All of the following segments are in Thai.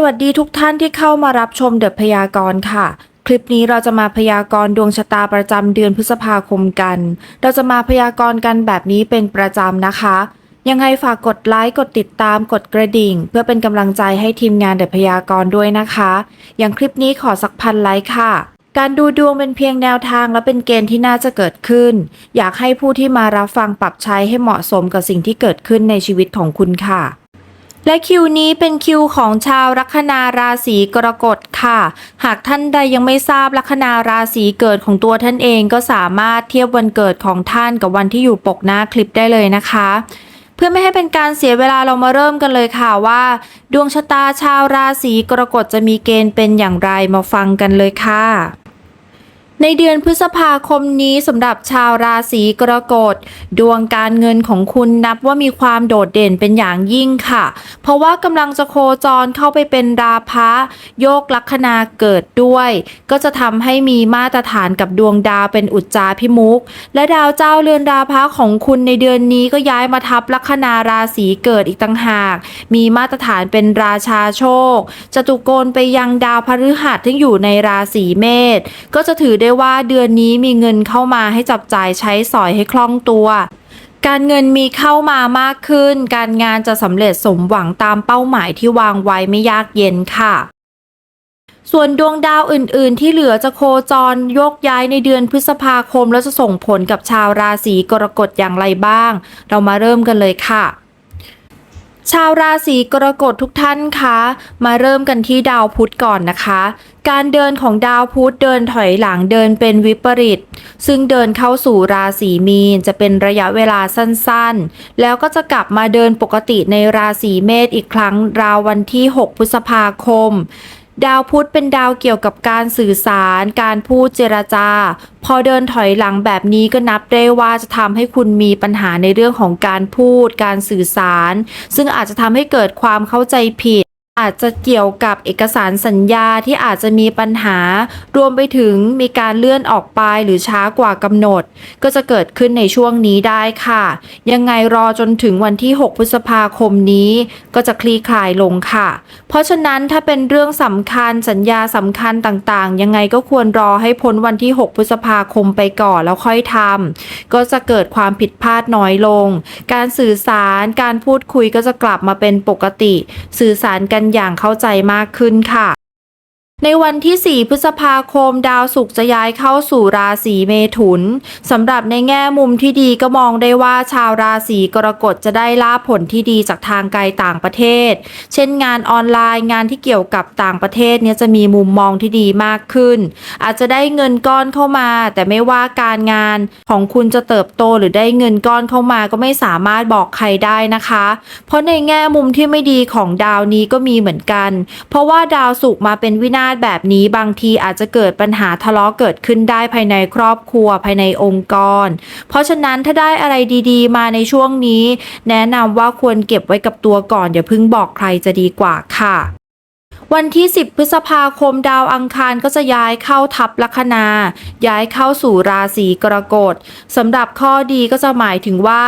สวัสดีทุกท่านที่เข้ามารับชมเดอะพยากรณ์ค่ะ คลิปนี้เราจะมาพยากรณ์ดวงชะตาประจำเดือนพฤษภาคมกัน เราจะมาพยากรณ์กันแบบนี้เป็นประจำนะคะ ยังไงฝากกดไลค์กดติดตามกดกระดิ่ง เพื่อเป็นกำลังใจให้ทีมงานเดอะพยากรณ์ด้วยนะคะ อย่างคลิปนี้ขอสักพันไลค์ค่ะการดูดวงเป็นเพียงแนวทางและเป็นเกณฑ์ที่น่าจะเกิดขึ้น อยากให้ผู้ที่มารับฟังปรับใช้ให้เหมาะสมกับสิ่งที่เกิดขึ้นในชีวิตของคุณค่ะ และคิวนี้เป็นคิวของชาวลัคนาราศีกรกฎค่ะ หากท่านใดยังไม่ทราบลัคนาราศีเกิดของตัวท่านเองก็สามารถเทียบวันเกิดของท่านกับวันที่อยู่ปกหน้าคลิปได้เลยนะคะ เพื่อไม่ให้เป็นการเสียเวลาเรามาเริ่มกันเลยค่ะว่า ดวงชะตาชาวราศีกรกฎจะมีเกณฑ์เป็นอย่างไรมาฟังกันเลยค่ะ ในเดือนพฤษภาคมนี้สำหรับชาวราศีกรกฎดวงการเงินของคุณนับว่ามีความโดดเด่นเป็นอย่างยิ่งค่ะ เพราะว่ากำลังจะโคจรเข้าไปเป็นราพะโยกลัคนาเกิดด้วย ก็จะทำให้มีมาตรฐานกับดวงดาวเป็นอุจจาพิมุก และดาวเจ้าเรือนราพะของคุณในเดือนนี้ก็ย้ายมาทับลัคนาราศีเกิดอีกต่างหาก มีมาตรฐานเป็นราชาโชคจตุโกนไปยังดาวพฤหัสที่อยู่ในราศีเมษก็จะถือได้ว่าเดือนนี้มีเงินเข้ามาให้จับจ่ายใช้สอยให้คล่องตัว การเงินมีเข้ามามากขึ้น การงานจะสำเร็จสมหวังตามเป้าหมายที่วางไว้ไม่ยากเย็นค่ะส่วนดวงดาวอื่น ๆ ที่เหลือจะโคจรโยกย้ายในเดือนพฤษภาคม แล้วจะส่งผลกับชาวราศีกรกฎอย่างไรบ้าง เรามาเริ่มกันเลยค่ะ ชาวราศีกรกฎทุกท่านคะ มาเริ่มกันที่ดาวพุธก่อนนะคะ การเดินของดาวพุธเดินถอยหลังเดินเป็นวิปริต ซึ่งเดินเข้าสู่ราศีมีนจะเป็นระยะเวลาสั้นๆ แล้วก็จะกลับมาเดินปกติในราศีเมษอีกครั้งราววันที่ 6 พฤษภาคมดาวพุธเป็นดาวเกี่ยวกับการสื่อสาร การพูดเจรจา พอเดินถอยหลังแบบนี้ก็นับได้ว่าจะทำให้คุณมีปัญหาในเรื่องของการพูด การสื่อสาร ซึ่งอาจจะทำให้เกิดความเข้าใจผิด อาจจะเกี่ยวกับเอกสารสัญญาที่อาจจะมีปัญหา รวมไปถึงมีการเลื่อนออกไปหรือช้ากว่ากำหนด ก็จะเกิดขึ้นในช่วงนี้ได้ค่ะ ยังไงรอจนถึงวันที่ 6 พฤษภาคมนี้ก็จะคลี่คลายลงค่ะ เพราะฉะนั้นถ้าเป็นเรื่องสำคัญสัญญาสำคัญต่างๆ ยังไงก็ควรรอให้พ้นวันที่ 6 พฤษภาคมไปก่อนแล้วค่อยทำก็จะเกิดความผิดพลาดน้อยลง การสื่อสารการพูดคุยก็จะกลับมาเป็นปกติ สื่อสารกันอย่างเข้าใจมากขึ้นค่ะ ในวันที่ 4 พฤษภาคม ดาวศุกร์จะย้ายเข้าสู่ราศีเมถุนสำหรับในแง่มุมที่ดีก็มองได้ว่าชาวราศีกรกฎจะได้ลาผลที่ดีจากทางไกลต่างประเทศ เช่นงานออนไลน์งานที่เกี่ยวกับต่างประเทศเนี่ยจะมีมุมมองที่ดีมากขึ้น อาจจะได้เงินก้อนเข้ามา แต่ไม่ว่าการงานของคุณจะเติบโตหรือได้เงินก้อนเข้ามาก็ไม่สามารถบอกใครได้นะคะ เพราะในแง่มุมที่ไม่ดีของดาวนี้ก็มีเหมือนกัน เพราะว่าดาวศุกร์มาเป็นวินาศแบบนี้บางทีอาจจะเกิดปัญหาทะเลาะเกิดขึ้นได้ภายในครอบครัวภายในองค์กร เพราะฉะนั้นถ้าได้อะไรดีๆ มาในช่วงนี้ แนะนำว่าควรเก็บไว้กับตัวก่อนอย่าเพิ่งบอกใครจะดีกว่าค่ะ วันที่ 10 พฤษภาคมดาวอังคารก็จะย้ายเข้าทับลัคนา ย้ายเข้าสู่ราศีกรกฎสำหรับข้อดีก็จะหมายถึงว่า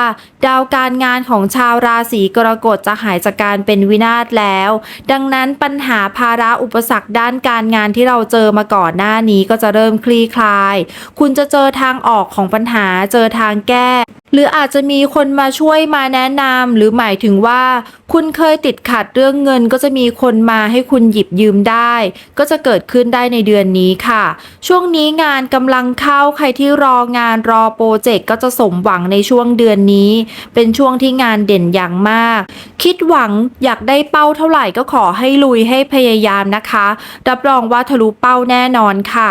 ดาวการงานของชาวราศีกรกฎจะหายจากการเป็นวินาศแล้ว ดังนั้นปัญหาภาระอุปสรรคด้านการงานที่เราเจอมาก่อนหน้านี้ก็จะเริ่มคลี่คลาย คุณจะเจอทางออกของปัญหาเจอทางแก้หรืออาจจะมีคนมาช่วยมาแนะนำหรือหมายถึงว่า คุณเคยติดขัดเรื่องเงินก็จะมีคนมาให้คุณหยิบยืมได้ ก็จะเกิดขึ้นได้ในเดือนนี้ค่ะ ช่วงนี้งานกำลังเข้าใครที่รองานรอโปรเจกต์ก็จะสมหวังในช่วงเดือนนี้ เป็นช่วงที่งานเด่นอย่างมาก คิดหวังอยากได้เป้าเท่าไหร่ก็ขอให้ลุยให้พยายามนะคะ รับรองว่าทะลุเป้าแน่นอนค่ะ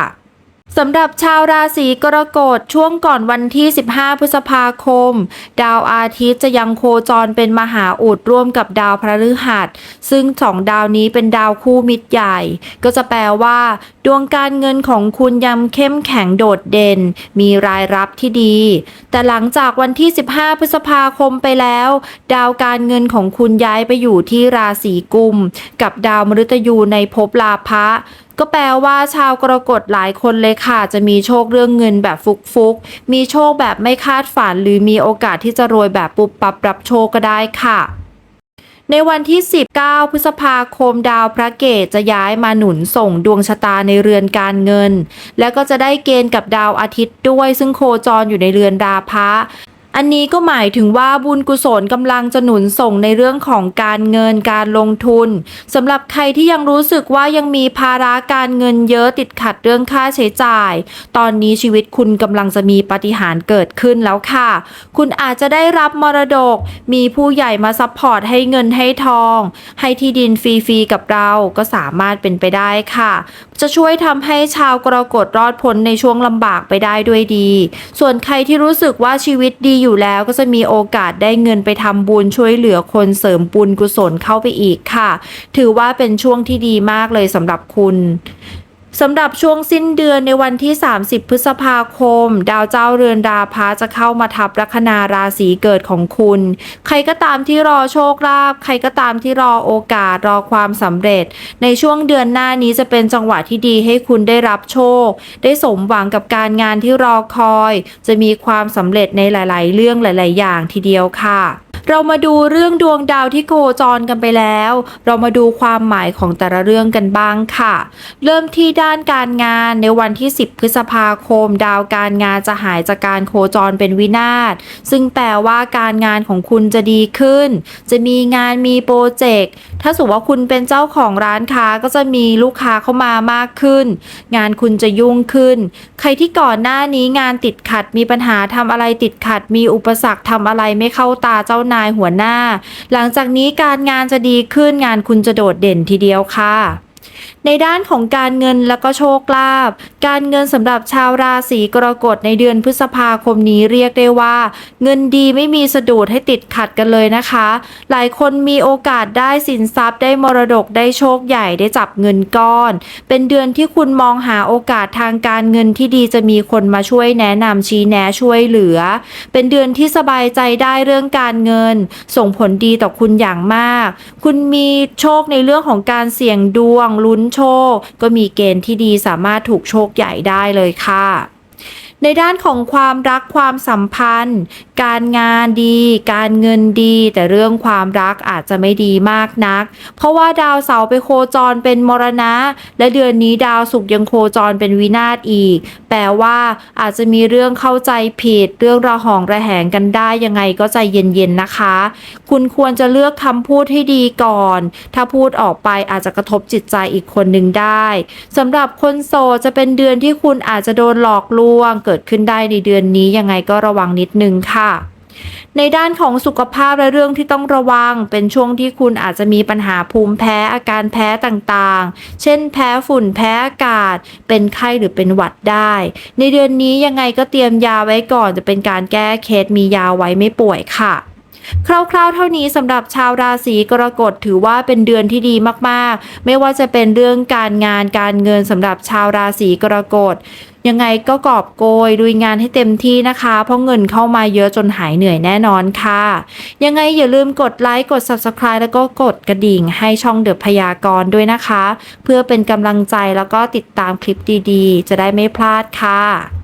สำหรับชาวราศีกรกฎช่วงก่อนวันที่ 15 พฤษภาคม ดาวอาทิตย์จะยังโคจรเป็นมหาอุดร่วมกับดาวพฤหัส ซึ่งสองดาวนี้เป็นดาวคู่มิตรใหญ่ ก็จะแปลว่า ดวงการเงินของคุณยังเข้มแข็งโดดเด่น มีรายรับที่ดี แต่หลังจากวันที่ 15 พฤษภาคมไปแล้ว ดาวการเงินของคุณย้ายไปอยู่ที่ราศีกุม กับดาวมฤตยูในภพลาภะ ก็แปลว่าชาวกรกฎหลายคนเลยค่ะ จะมีโชคเรื่องเงินแบบฟุกๆ มีโชคแบบไม่คาดฝัน หรือมีโอกาสที่จะรวยแบบปุบปับรับโชคก็ได้ค่ะในวันที่ 19 พฤษภาคมดาวพระเกตจะย้ายมาหนุนส่งดวงชะตาในเรือนการเงิน แล้วก็จะได้เกณฑ์กับดาวอาทิตย์ด้วยซึ่งโคจรอยู่ในเรือนราพะ อันนี้ก็หมายถึงว่าบุญกุศลกำลังจะหนุนส่งในเรื่องของการเงินการลงทุนสำหรับใครที่ยังรู้สึกว่ายังมีภาระการเงินเยอะติดขัดเรื่องค่าใช้จ่าย ตอนนี้ชีวิตคุณกำลังจะมีปาฏิหาริ์เกิดขึ้นแล้วค่ะ คุณอาจจะได้รับมรดก มีผู้ใหญ่มาซัพพอร์ตให้เงินให้ทอง ให้ที่ดินฟรีๆกับเราก็สามารถเป็นไปได้ค่ะ จะช่วยทำให้ชาวกรกฎรอดพ้นในช่วงลำบากไปได้ด้วยดี ส่วนใครที่รู้สึกว่าชีวิตดีอยูู่่แล้วก็จะมีโอกาสได้เงินไปทำบุญช่วยเหลือคนเสริมบุญกุศลเข้าไปอีกค่ะ ถือว่าเป็นช่วงที่ดีมากเลยสำหรับคุณ สำหรับช่วงสิ้นเดือนในวันที่ 30 พฤษภาคม ดาวเจ้าเรือนดาพาจะเข้ามาทับลัคนาราศีเกิดของคุณ ใครก็ตามที่รอโชคลาภใครก็ตามที่รอโอกาสรอความสำเร็จ ในช่วงเดือนหน้านี้จะเป็นจังหวะที่ดีให้คุณได้รับโชค ได้สมหวังกับการงานที่รอคอย จะมีความสำเร็จในหลาย ๆ เรื่องหลาย ๆ อย่างทีเดียวค่ะ เรามาดูเรื่องดวงดาวที่โคจรกันไปแล้ว เรามาดูความหมายของแต่ละเรื่องกันบ้างค่ะ เริ่มที่ด้านการงานในวันที่ 10 พฤษภาคม ดาวการงานจะหายจากการโคจรเป็นวินาศ ซึ่งแปลว่าการงานของคุณจะดีขึ้น จะมีงานมีโปรเจกต์ ถ้าสมมติว่าคุณเป็นเจ้าของร้านค้าก็จะมีลูกค้าเข้ามามากขึ้น งานคุณจะยุ่งขึ้น ใครที่ก่อนหน้านี้งานติดขัดมีปัญหาทำอะไรติดขัด มีอุปสรรคทำอะไรไม่เข้าตาเจ้านายหัวหน้า หลังจากนี้การงานจะดีขึ้นงานคุณจะโดดเด่นทีเดียวค่ะในด้านของการเงินและก็โชคลาภการเงินสำหรับชาวราศีกรกฎในเดือนพฤษภาคมนี้เรียกได้ว่า เงินดีไม่มีสะดุดให้ติดขัดกันเลยนะคะ หลายคนมีโอกาสได้สินทรัพย์ได้มรดกได้โชคใหญ่ได้จับเงินก้อน เป็นเดือนที่คุณมองหาโอกาสทางการเงินที่ดีจะมีคนมาช่วยแนะนำชี้แนะช่วยเหลือ เป็นเดือนที่สบายใจได้เรื่องการเงิน ส่งผลดีต่อคุณอย่างมาก คุณมีโชคในเรื่องของการเสี่ยงดวงลุ้นโชค ก็มีเกณฑ์ที่ดีสามารถถูกโชคใหญ่ได้เลยค่ะ ในด้านของความรักความสัมพันธ์ การงานดี การเงินดี แต่เรื่องความรักอาจจะไม่ดีมากนัก เพราะว่าดาวเสาร์ไปโคจรเป็นมรณะ และเดือนนี้ดาวศุกร์ยังโคจรเป็นวินาศอีก แปลว่าอาจจะมีเรื่องเข้าใจผิด เรื่องระหองระแหงกันได้ยังไงก็ใจเย็นๆนะคะ คุณควรจะเลือกคำพูดให้ดีก่อน ถ้าพูดออกไปอาจจะกระทบจิตใจอีกคนหนึ่งได้สำหรับคนโสดจะเป็นเดือนที่คุณอาจจะโดนหลอกลวงเกิดขึ้นได้ในเดือนนี้ยังไงก็ระวังนิดนึงค่ะในด้านของสุขภาพและเรื่องที่ต้องระวัง เป็นช่วงที่คุณอาจจะมีปัญหาภูมิแพ้อาการแพ้ต่างๆ เช่นแพ้ฝุ่นแพ้อากาศ เป็นไข้หรือเป็นหวัดได้ ในเดือนนี้ยังไงก็เตรียมยาไว้ก่อนจะเป็นการแก้เคสมียาไว้ไม่ป่วยค่ะคร่าวๆ เท่านี้สำหรับชาวราศีกรกฎถือว่าเป็นเดือนที่ดีมากๆ ไม่ว่าจะเป็นเรื่องการงานการเงินสำหรับชาวราศีกรกฎ ยังไงก็กอบโกยดุยงานให้เต็มที่นะคะ เพราะเงินเข้ามาเยอะจนหายเหนื่อยแน่นอนค่ะ ยังไงอย่าลืมกดไลค์กด Subscribe แล้วก็กดกระดิ่งให้ช่องเดอพยากรด้วยนะคะ เพื่อเป็นกำลังใจแล้วก็ติดตามคลิปดีๆ จะได้ไม่พลาดค่ะ